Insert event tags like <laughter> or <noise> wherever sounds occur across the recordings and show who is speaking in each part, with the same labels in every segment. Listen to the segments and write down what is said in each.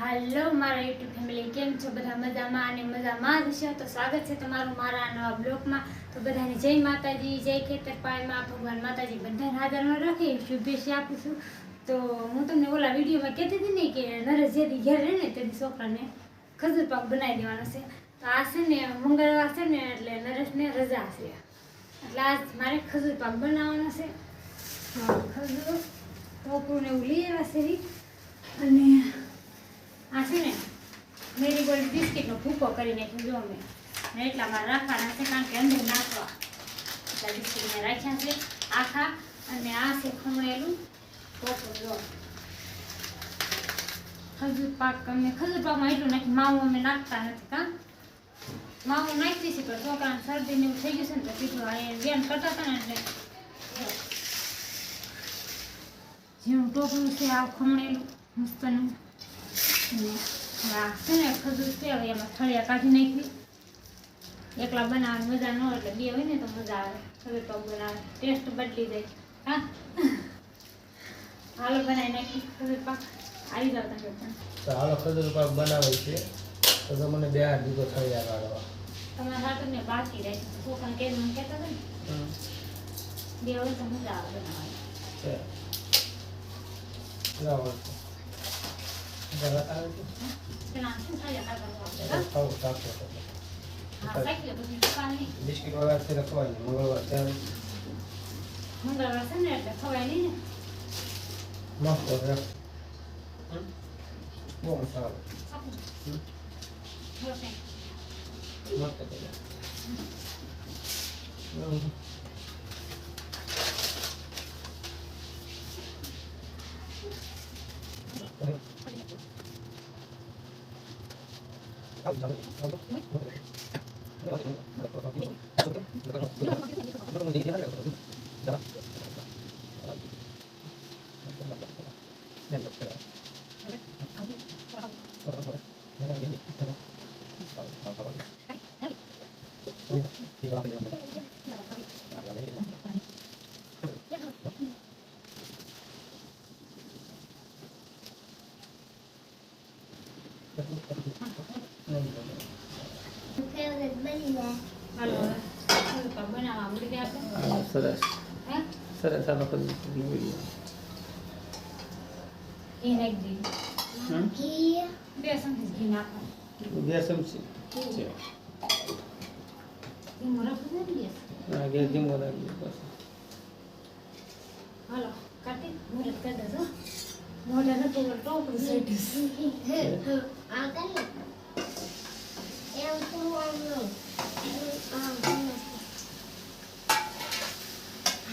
Speaker 1: હાલો, મારા YouTube family, કેમ છો? બધા મજામાં અને મજામાં જ છે? તો સ્વાગત છે તમારું મારા નવા બ્લોગમાં. તો બધાને જય માતાજી, જય ખેતરપાળમાં ભગવાન માતાજી બધાને હાજરમાં રાખી, શુભેચ્છા આપું છું. તો હું તમને ઓલા વિડીયોમાં કહેતી હતી ને કે નરેશ જેથી ઘેર રહે ને તેથી છોકરાને ખજૂર પાક બનાવી દેવાનો છે. તો આ છે ને, મંગળવાર છે ને, એટલે નરેશને રજા છે. એટલે આજ મારે ખજૂર પાક બનાવવાનો છે. ખજૂર, ટોપરું ને એવું લઈ આવ્યા છે. અને આ છે ને, મેરી ગોલ્ડ બિસ્કીટનો ભૂકો કરી નાખ્યો જો અમે ને એટલામાં રાખવાના છે, કારણ કે અંદર નાખવા એટલા બિસ્કિટ મેં રાખ્યા છે, આખા અને આ છે ખમણેલું ટોપરું જો. ખજૂર પાક અમે ખજૂર પાકમાં એટલું નાખી માવું અમે નાખતા નથી, કાં? માવું નાખી છે પણ છોકરાને શરદી ને એવું થઈ ગયું છે ને, તો કીધું આ એ કરતા હતા ને, એટલે જેવું ટોપલું છે આ ખમણેલું, મસ્તનું. છે ને ખજૂર છે હવે એમાં થળિયા કાઢી નાખી. એકલા બનાવવાની મજા ન હોય એટલે બે હોય ને તો મજા આવે. ખજૂર બનાવે ટેસ્ટ બદલી જાય. હા? હાલો બનાવી નાખી. ખજૂર પાક આવી જાવ તમે પણ.
Speaker 2: તો હાલો ખજૂર પાક બનાવે છે. તો તો બે હાથ દીધો થળિયા કાઢવા.
Speaker 1: તમારા હાથને બાકી રહે કોકણ કે મને કહેતા હતા ને. બે હોય તો મજા આવે બનાવવાની.
Speaker 2: લાવો તો. જરા આવે છે?
Speaker 1: પેલા શું થાય કાઢવાનું આપણે હા?
Speaker 2: ખાવું સાચો તો.
Speaker 1: હા સાચી લે પછી દુકાન નહીં
Speaker 2: બિસ્કિટ વગર છે ખવાય નહીં મંગળવાર ત્યારે
Speaker 1: મંગળવાર છે ને એટલે ખવાય નહીં ને
Speaker 2: મસ્ત છે બહુ સારું
Speaker 1: આપું
Speaker 2: હમ.
Speaker 1: બસ એમ.
Speaker 2: મસ્ત છે હમ.
Speaker 1: હાલો હવે ખજૂર પાક બનાવવા મળી ગયા આપણે
Speaker 2: હા, સરસ
Speaker 1: હે
Speaker 2: આ
Speaker 1: ઘી નાખી દીધું બે ચમચી
Speaker 2: છે
Speaker 1: ધીમું રાખવું છે ને ગેસ
Speaker 2: હા ગેસ ધીમો રાખજો બસ
Speaker 1: હાલો કાર્તિક મુહૂર્ત કરી દેજો મોઢા ન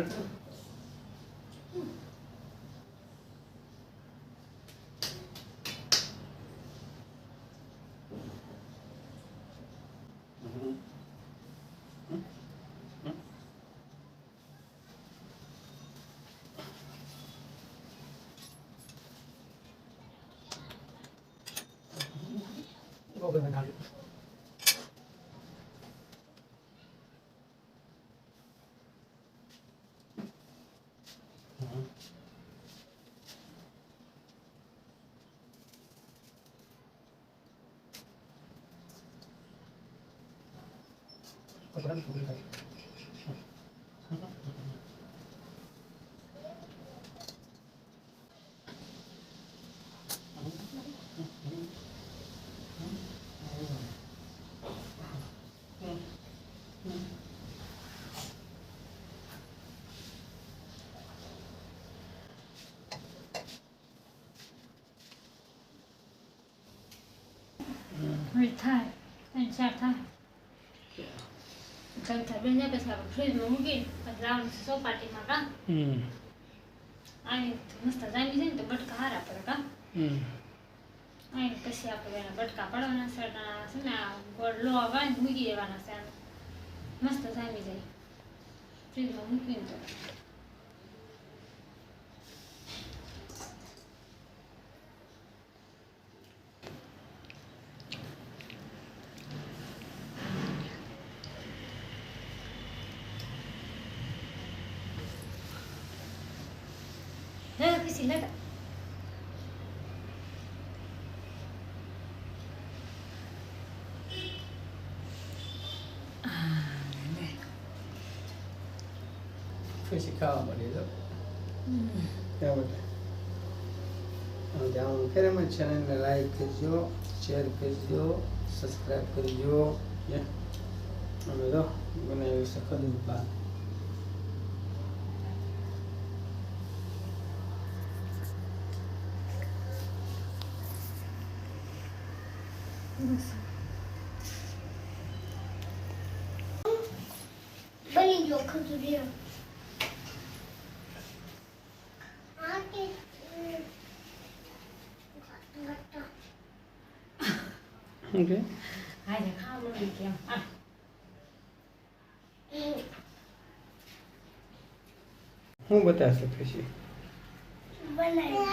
Speaker 1: Mau ke negara?
Speaker 2: こちら
Speaker 1: にご理解 ત્રણ ચાર થાય ચાલ બેન જાય પછી આપણે ફ્રીજમાં મૂકીને પછી લાવવાનું છે કા અહીં મસ્ત જામી જાય ને તો બટકા હારા પડે કા અહીં પછી આપણે એના બટકા પડવાના છે છે ને ગોળ લોહા વાળીને મૂકી દેવાના છે મસ્ત જામી જાય ફ્રીજમાં મૂકીને તો લે ખુશી લે
Speaker 2: પછી ખાવા મળી તો ત્યાં બધા જાણ ખેરેમાં ચેનલને લાઈક કરજો શેર કરજો સબસ્ક્રાઈબ કરજો યા. અમે તો બનાવ્યું છે
Speaker 3: બની ગયો
Speaker 1: કેમ
Speaker 2: હું બતાવશે પછી
Speaker 3: બનાવી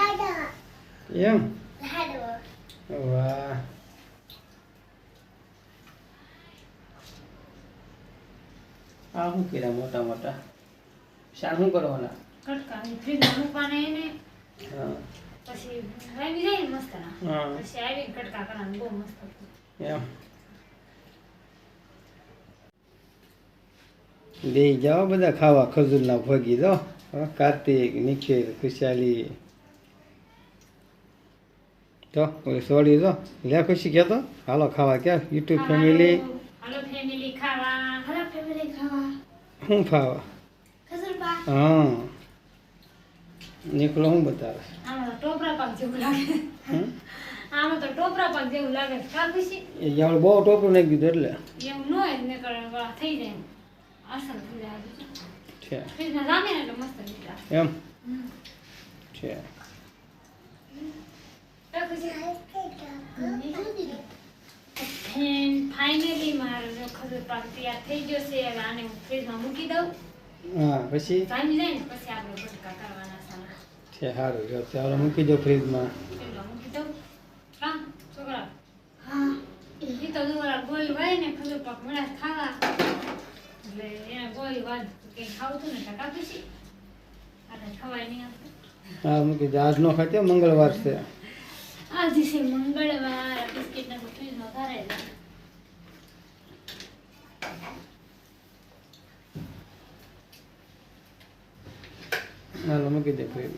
Speaker 2: એમ
Speaker 3: લાડવા
Speaker 2: વાહ આ શું કર્યા મોટા મોટા? શાણ શું કરવાના?
Speaker 1: કટકા ફ્રીજમાં મૂકવાના એને. પછી આવી જાય ને મસ્ત ના. પછી આવીને કટકા કરવાના બહુ મસ્ત.
Speaker 2: એમ. દે જાઓ બધા ખાવા ખજૂરના ભોગી દો કાર્તિક નિખિલ ખુશાલી. તો સોડી દો લે ખુશી કહેતો હાલો ખાવા ક્યાં? યુટ્યુબ ફેમિલી
Speaker 1: હલા ફેમિલી ખાવા.
Speaker 2: શું
Speaker 3: પાક
Speaker 2: હા. નીકળો હું બતાવે?
Speaker 1: આમાં તો ટોપરા પાક જેવું લાગે.
Speaker 2: હમ?
Speaker 1: આમાં તો ટોપરા પાક જેવું લાગે. છે. કા ખુશી?
Speaker 2: એ જાણે બહુ ટોપરું નાખી દીધું એટલે.
Speaker 1: એવું હોય ને કરે થઈ જાય અસર
Speaker 2: છે. એમ? છે.
Speaker 1: ફાઇનલી મારો ખજૂર પાક તૈયાર થઈ ગયો છે હવે આને હું ફ્રીજમાં મૂકી દઉં.
Speaker 2: હા પછી?
Speaker 1: જામી જાય ને પછી આપણે કરવાના સારા
Speaker 2: છે સારું જો ચાલો મૂકી દો ફ્રીજમાં
Speaker 1: મૂકી દઉં. હા છોકરા.
Speaker 3: હા.
Speaker 1: ઈ તો દુવાળા ગોળી વાય ને ખજૂર પાક મળ્યા ખાવા. એટલે એને ગોળી વાદ કંઈ ખાવું હતું ને ટકા ખુશી આને ખવાય નહીં
Speaker 2: હા મૂકી દો. આજનો ખાતે મંગળવાર છે.
Speaker 1: આજે છે મંગળવાર બિસ્કિટ ના ફ્રીજમાં ભરાય
Speaker 2: હાલો મૂકી દે
Speaker 1: ભાઈ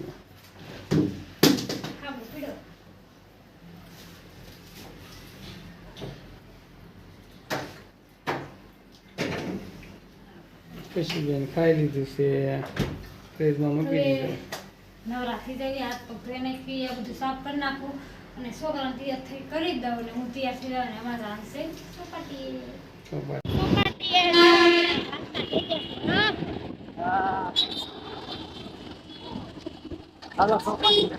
Speaker 2: પછી બેન ખાઈ લીધું છે ફ્રીજમાં મૂકી દીધું
Speaker 1: નવરાત્રી જાય જઈએ હાથ પગ ધોઈ નાખી આ બધું સાફ કરી નાખું અને છોકરાને તૈયાર થઈ કરી જ દઉં ને હું તૈયાર થઈ જાઉં ને અમારા હાંસે ચોપાટી
Speaker 2: ચોપાટી. હાલો ચોપાટી.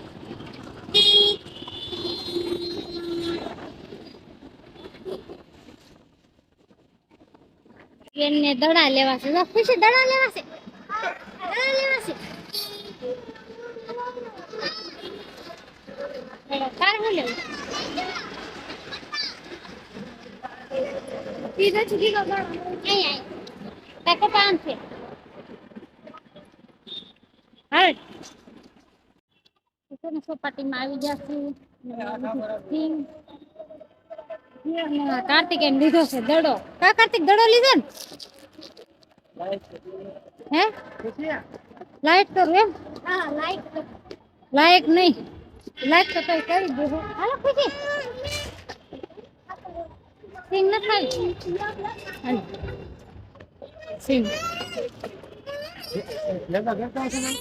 Speaker 3: એને દડા લેવા છે જો ખુશી દડા લેવા છે દડા લેવા છે હેલો, તારે શું લેવું પીધો છે દીકો ગણો અહીં અહીં તાકો પાન છે હાલ સોપાટીમાં આવી જશું
Speaker 1: અને કાર્તિકે લીધો છે દડો કા કાર્તિક દડો લીધો ને હે લાઈટ કરું એમ હા લાઈટ લાયક નહીં લાઈટ તો કઈ કરી દીધું હાલો ખુશી. સિંગ ન થાય. સિંગ
Speaker 2: લેતા લેતા ને?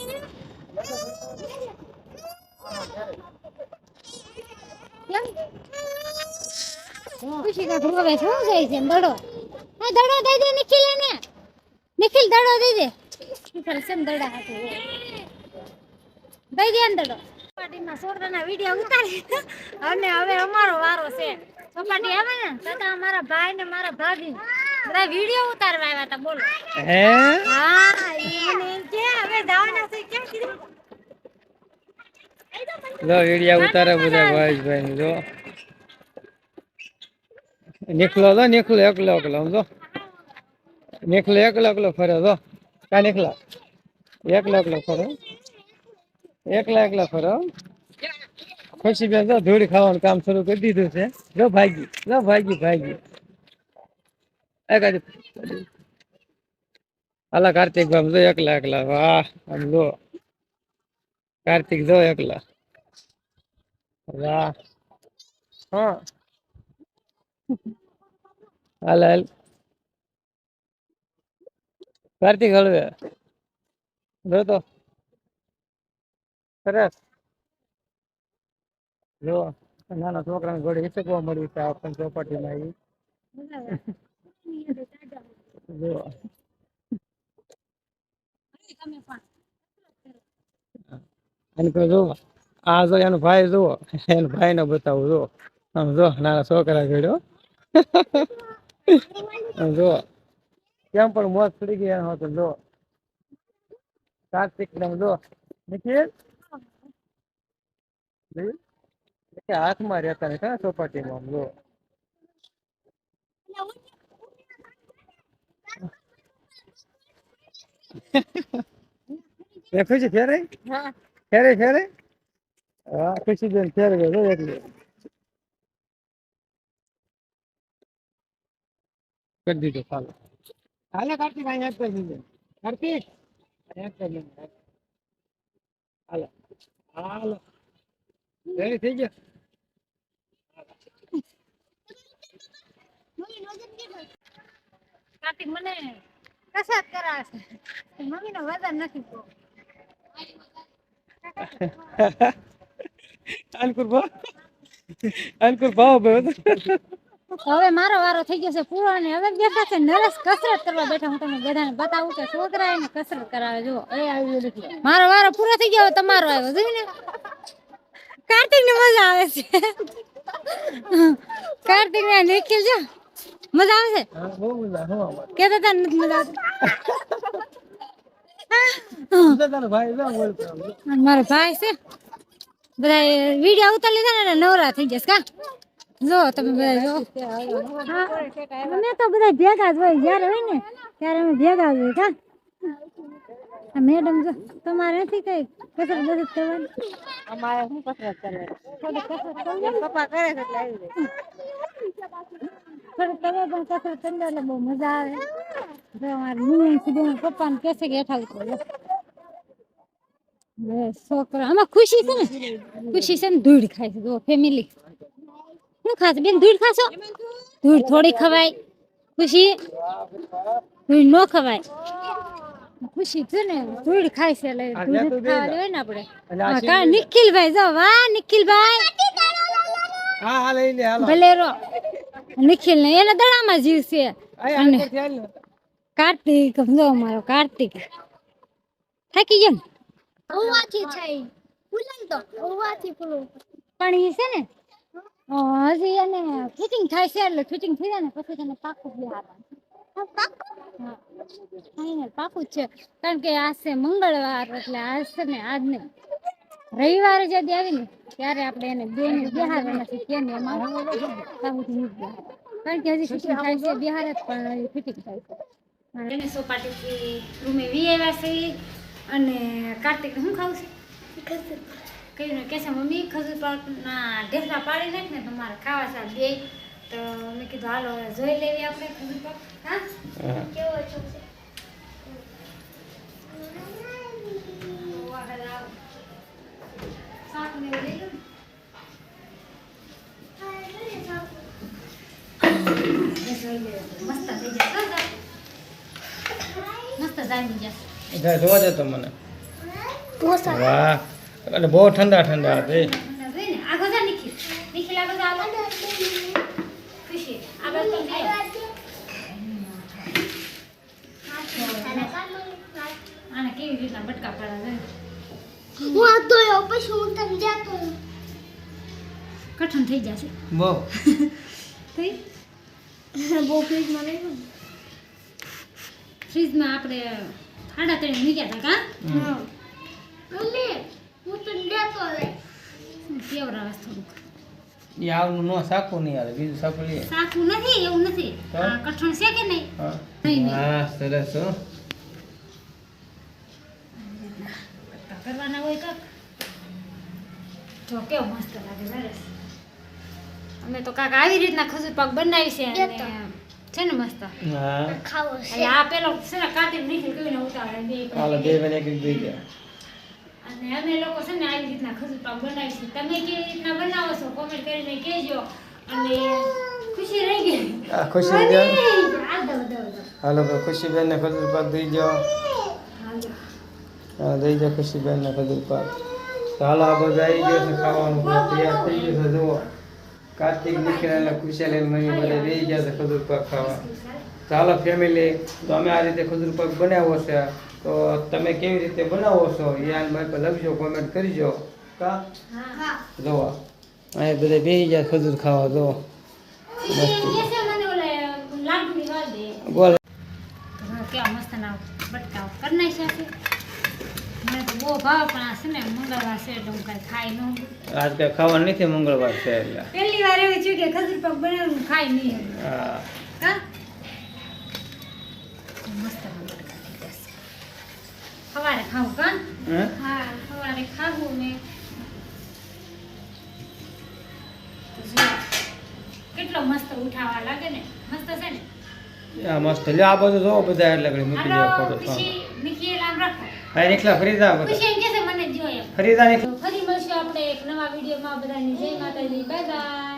Speaker 1: કેમ ખુશી કા ભોગે શું જાય છે? દડો. હા દડો દઈ દે નિખિલ ને નિખિલ દડો દઈ દે. નિખિલ છે ને દડા હાથે. દઈ દે ને દડો. સપાટીમાં છોકરાના વીડિયો ઉતારી અને હવે અમારો વારો છે. સપાટી આવે ને તથા મારા ભાઈ ને મારા ભાભી બધા વીડિયો ઉતારવા આવ્યા હતા બોલો.
Speaker 2: હે?
Speaker 1: હા એને કે હવે જવાના છે કેમ કીધું?
Speaker 2: લો વિડિયા ઉતારે બધા ભાઈ ભાઈ જો. નીકળો તો નીકળો એકલો એકલો સમજો નીકળો એકલો એકલો ફરે જો. કા નીકળો? એકલો એકલો ફરો. એકલા એકલા ફરો ખુશી બેન તો ધૂળ ખાવાનું કામ શરૂ કરી દીધું છે. જો ભાગી જો ભાગી ભાગી હાલા કાર્તિક ભાઈ જો એકલા એકલા. વાહ આમ જો. કાર્તિક જો એકલા. વાહ. હા. હાલ હાલ. કાર્તિક હળવે. જો તો. સરસ. જો, નાના છોકરાને ઘોડી હિચકવા મળ્યું છે આપણને ચોપાટીમાં ઈ. જો. જો, આ જો એનો ભાઈ જુઓ, એનો ભાઈ ને આમ જો, નાના છોકરા આમ જો. કેમ પણ મોત પડી ગઈ એનો તો જો. કાર્તિક જો. નિખિલ? જોયું? કે હાથમાં રહેતા ને કા ચોપાટીમાં આમ જો એ ખુશી ફેરે
Speaker 1: હા
Speaker 2: ફેરે ફેરે હા ખુશી બેન ફેરે જો એકલી કરી દીધું ચાલો હાલે કાર્તિક અહીંયા જ કરી દીધું કાર્તિક અહીંયા જ કરી દીધું હાલો હાલો રેડી થઈ ગયા?
Speaker 1: મને મમ્મી નો વજન નથી હવે મારો વારો થઈ ગયો છે પૂરો અને હવે બેઠા છે નરેશ કસરત કરવા બેઠા. હું તમને બધાને બતાવું કે છોકરા એને કસરત કરાવે. જુઓ મારો વારો પૂરો થઈ ગયો તમારો આવ્યો. જોયું ને? કાર્તિક ને મજા આવે છે. કાર્તિક ને નિખિલ જો મજા આવે છે? કેતા હતા નથી મજા આવતી. અને મારો ભાઈ છે. બધા વીડિયો ઉતાર લીધા ને નવરા થઈ જશે કા? જો તમે બધા જો. અમે તો બધા ભેગા જ હોય જ્યારે હોય ને ત્યારે અમે ભેગા જ હોય કા? મેડમ જો તમારે નથી કઈ કસરત બસરત કરવાની?
Speaker 4: અમારે શું કસરત કરે
Speaker 1: થોડી કસરત કરી
Speaker 4: પપ્પા કરે છે એટલે આવી જાય.
Speaker 1: થોડી તમે પણ કસરત કરી એટલે બહુ મજા આવે. જો અમારે મમ્મી સીધી પપ્પાને કે છોકરા આમાં ખુશી છે ને? ખુશી છે ને? ધૂળ ખાય છે. જો ફેમિલી શું ખાશે બેન ધૂળ ખાશો? ધૂળ થોડી ખવાય. ખુશી? ધૂળ ન ખવાય. ખુશી છે ને ધૂળ ખાય છે એટલે ધૂળ
Speaker 2: દે
Speaker 1: ખાવા
Speaker 2: ને.
Speaker 1: હોય ને આપણે. હા, કા નિખિલભાઈ જો વાહ નિખિલભાઈ.
Speaker 2: હા હા લઈ લે હાલો.
Speaker 1: ભલે રો નિખિલ ને એના દડામાં જીવ છે. અને. કાર્તિક જો અમારો કાર્તિક. થાકી ગયો ને?
Speaker 3: ઉવાથી થઈ ફૂલન તો ઓવાથી ફૂલું
Speaker 1: પણ એ છે ને હજી એને ફિટિંગ થાય છે એટલે ફિટિંગ થઈ જાય ને પછી તેને પાકું હા ફાઇનલ પાકું જ છે. કારણ કે આજ છે મંગળવાર એટલે આજ છે ને આજ ને રવિવારે જે આવી ને ત્યારે આપણે એને બે ને બિહાર કારણ કે હજી ફિટિંગ થાય છે બિહાર જ પણ ફિટિંગ થાય છે.
Speaker 5: એને સોપાટીથી રૂમે વી આવ્યા છે અને કાર્તિક શું ખાવું છે? કહ્યું ને કે છે મમ્મી ખજૂર પાકના ઢેસા પાડી નાખ ને તમારે ખાવા સાહેબ બે
Speaker 1: તો મેં કીધું હાલો જોઈ લેવી આપણે હા? કેવો છો. મસ્ત થઈ જશે મસ્ત જામી જશે.
Speaker 2: જા જોવા દે તો મને. વાહ. એટલે બહુ ઠંડા ઠંડા હતી
Speaker 1: ઠંડા આગળ જા નિખિલ. નિખિલ આગળ જા આગળ ખુશી આગળ તો જાય આને કેવી રીતના બટકા પડે છે?
Speaker 6: હું આ ધોયો પછી હું જાતો
Speaker 1: કઠણ થઈ જશે.
Speaker 2: બહુ <laughs>
Speaker 1: થઈ?
Speaker 6: બહુ ફ્રીજમાં લઈ લો
Speaker 1: ફ્રીજમાં આપણે સાડા ત્રણ મૂક્યા હતા કા?
Speaker 6: મમ્મી હું તને જાતો રે
Speaker 1: કેવરાવે થોડુંક
Speaker 2: એ આવનું ન સાકું નહીં યાર બીજું સાકું લઈએ.
Speaker 1: સાકું નથી એવું નથી. કઠણ છે કે નહીં?
Speaker 2: હા.
Speaker 1: નહીં, નહીં.
Speaker 2: હા સરસ હો.
Speaker 1: કરવાના હોય કાક? જો કેવો મસ્ત લાગે સરસ. અમે તો કાક આવી રીતના ખજૂર પાક બનાવી છે અને છે ને મસ્ત.
Speaker 2: હા.
Speaker 6: ખાવો
Speaker 1: છે. આ પેલો છે ને કાઢીને નીકળી ગયું ને ઉતાવળે બે
Speaker 2: હાલો બે બને કે બે ગયા.
Speaker 1: અને અમે લોકો છે ને આવી રીતના ખજૂરપાક બનાવી છે તમે કેવી રીતના બનાવો છો? કોમેન્ટ કરીને કહેજો. અને ખુશી રહી ગઈ.
Speaker 2: આ ખુશી
Speaker 1: રહી ગઈ.
Speaker 2: હાલો ખુશીબેન ને ખજૂરપાક દઈ જાઓ. હા દઈ જાઓ ખુશીબેન ને ખજૂરપાક તો હાલો આ બધા આવી ગયો છે ખાવાનું. તૈયાર થઈ ગયું છે જુઓ. કાર્તિક નિખિલ અને ખુશાલ મમ્મી બધા રહી ગયા છે ખજૂર પાક ખાવા. ચાલો ફેમિલી તો અમે આ રીતે ખજૂર પાક બનાવ્યો છે. તો તમે કેવી રીતે બનાવો છો? યાન મારી પર લખજો કોમેન્ટ કરજો. કા?
Speaker 1: હા.
Speaker 2: જોવા અહીં બધા બેસી ગયા ખજૂર ખાવા જો. બોલ.
Speaker 1: કેવા મસ્ત ના બટકા કરી નાખ્યા મને તો બહુ ભાવ પણ આ છે ને મંગળવાર છે એટલે હું કાંઈ ખાઈ ન
Speaker 2: આજ કઈ ખાવાનું નથી મંગળવાર છે એટલે.
Speaker 1: પહેલી વાર એવું થયું કે ખજૂર પાક બનાવીને ખાઈ નહીં
Speaker 2: હા.
Speaker 1: મસ્ત સવારે ખાવું કાં
Speaker 2: હા?
Speaker 1: સવારે ખાવું ને. કેટલો મસ્ત ઉઠાવા લાગે ને. મસ્ત છે ને?
Speaker 2: આ મસ્ત. લ્યો આ બધું જોવો બધા એટલે ઘડી મૂકી દેવા ફોટો.
Speaker 1: ખુશી નિખિલ રાખો.
Speaker 2: હા નીકળા ફરીદા બધા.
Speaker 1: ખુશી એમ છે મને જો એમ
Speaker 2: ફરીદા
Speaker 1: ફરી મળશું આપણે એક નવા વિડીયોમાં બધાની. જય માતાજી બાય બાય